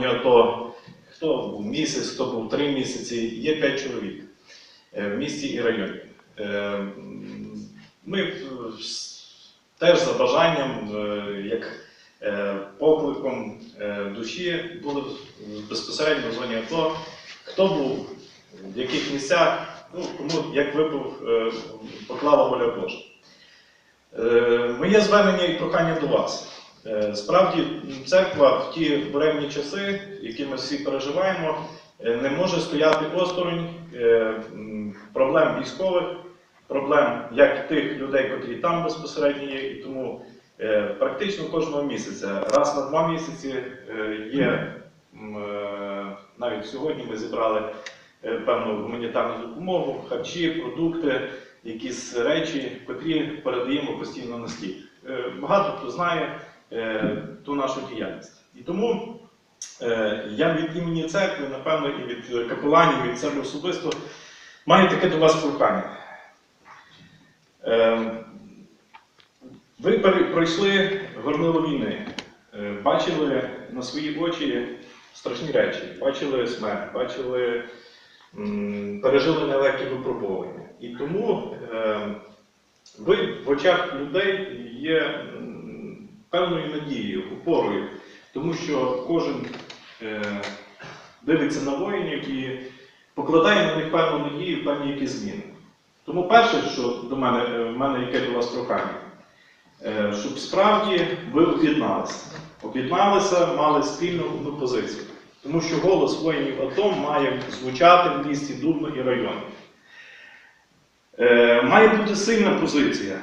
АТО, хто був місяць, хто був три місяці, є п'ять чоловік е, в місті і районі. Е, Ми е, теж за бажанням, як покликом душі, були безпосередньо в зоні АТО. Хто був, в яких місцях, ну, кому як випав, поклала воля Божа. Моє звернення і прохання до вас. Е, Справді, церква в ті буремні часи, які ми всі переживаємо, е, не може стояти осторонь е, проблем військових, проблем як тих людей, котрі там безпосередньо є, і тому практично кожного місяця, раз на два місяці є навіть сьогодні ми зібрали певну гуманітарну допомогу, харчі, продукти, якісь речі, котрі передаємо постійно на. Е, Багато хто знає ту нашу діяльність. І тому е, я від імені церкви, напевно, і від капеланів, від себе особисто маю таке до вас прохання. Е, Ви пройшли горнило війни, е, бачили на свої очі страшні речі, бачили смерть, бачили, пережили нелегкі випробування. І тому е, ви в очах людей є певною надією, опорою, тому що кожен е, дивиться на воїнів і покладає на них певну надію, певні якісь зміни. Тому перше, що до мене, е, в мене яке до вас прохання, е, щоб справді ви об'єдналися. Об'єдналися, мали спільну одну позицію. Тому що голос воїнів АТО має звучати в місті Дубно і районі. Е, має бути сильна позиція,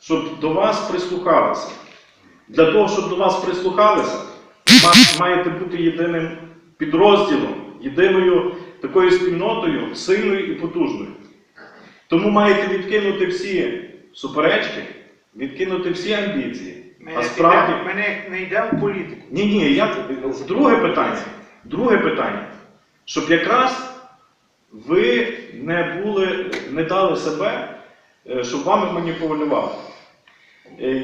щоб до вас прислухалися. Для того, щоб до вас прислухалися, ма- маєте бути єдиним підрозділом, єдиною такою спільнотою, сильною і потужною. Тому маєте відкинути всі суперечки, відкинути всі амбіції. А справді. ми не, не йдемо в політику. Ні, ні, я друге питання. Друге питання. Щоб якраз ви не були, не дали себе, е, щоб вами маніпулювали.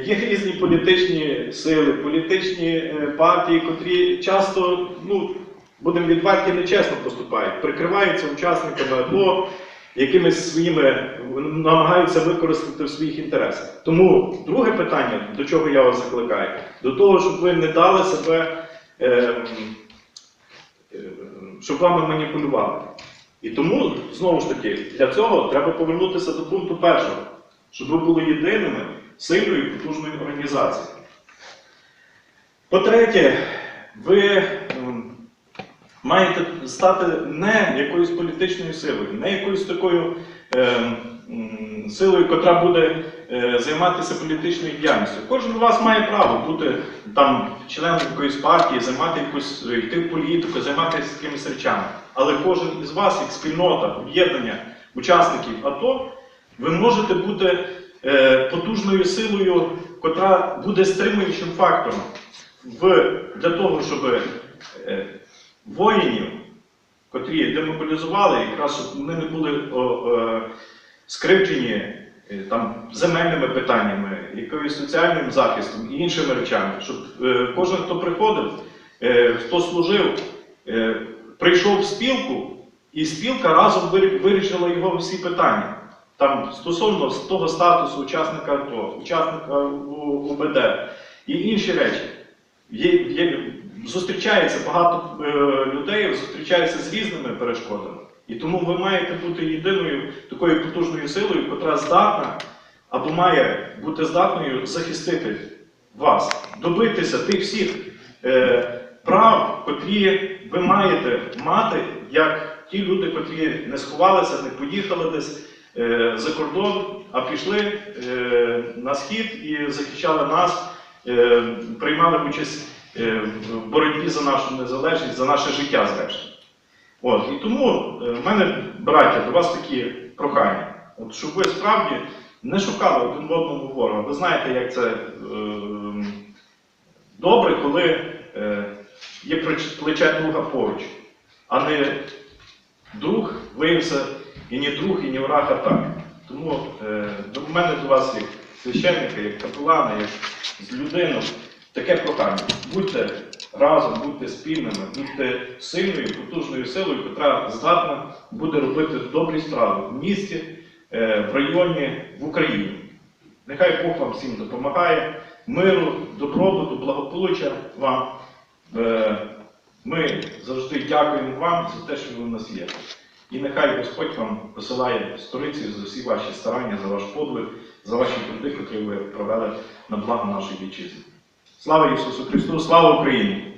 Є різні політичні сили, політичні е, партії, котрі часто, ну, будемо відверті, нечесно поступають, прикриваються учасниками АТО, якимись своїми намагаються використати в своїх інтересах. Тому друге питання, до чого я вас закликаю, до того, щоб ви не дали себе, е, е, щоб вами маніпулювали. І тому, знову ж таки, для цього треба повернутися до пункту першого, щоб ви були єдиними, сильною і потужною організацією. По-третє, ви маєте стати не якоюсь політичною силою, не якоюсь такою е, силою, яка буде займатися політичною діяльністю. Кожен з вас має право бути там членом якоїсь партії, займати якусь йти в політику, займатися якимись речами. Але кожен із вас, як спільнота, об'єднання учасників АТО, ви можете бути потужною силою, котра буде стримуючим фактором в, для того, щоб е, воїнів, котрі демобілізували, якраз вони не були о, е, скривджені е, там, земельними питаннями, якоюсь соціальним захистом і іншими речами, щоб е, кожен, хто приходив, е, хто служив, е, прийшов в спілку, і спілка разом вирішила його всі питання. Там стосовно того статусу учасника АТО, учасника УБД і інші речі. Є, є, зустрічається багато е, людей, зустрічається з різними перешкодами. І тому ви маєте бути єдиною такою потужною силою, яка здатна або має бути здатною захистити вас, добитися тих всіх е, прав, котрі ви маєте мати, як ті люди, котрі не сховалися, не поїхали десь за кордон, а пішли е, на схід і захищали нас, е, приймали участь е, в боротьбі за нашу незалежність, за наше життя зрештою. От, і тому е, в мене, браття, до вас такі прохання. От, щоб ви справді не шукали один в одному ворога. Ви знаєте, як це е, добре, коли е, є плече друга поруч, а не друг виявився і не друг, і не враг, а так. Тому е, до мене до вас, як священника, як капелана, як з людини, таке прохання. Будьте разом, будьте спільними, будьте сильною, потужною силою, яка здатна буде робити добрі справи в місті, е, в районі, в Україні. Нехай Бог вам всім допомагає, миру, добробуту, благополуччя вам. Е, Ми завжди дякуємо вам за те, що ви у нас є. І нехай Господь вам посилає сторицю за всі ваші старання, за ваш подвиг, за ваші труди, які ви провели на благо нашої вітчизни. Слава Ісусу Христу, слава Україні!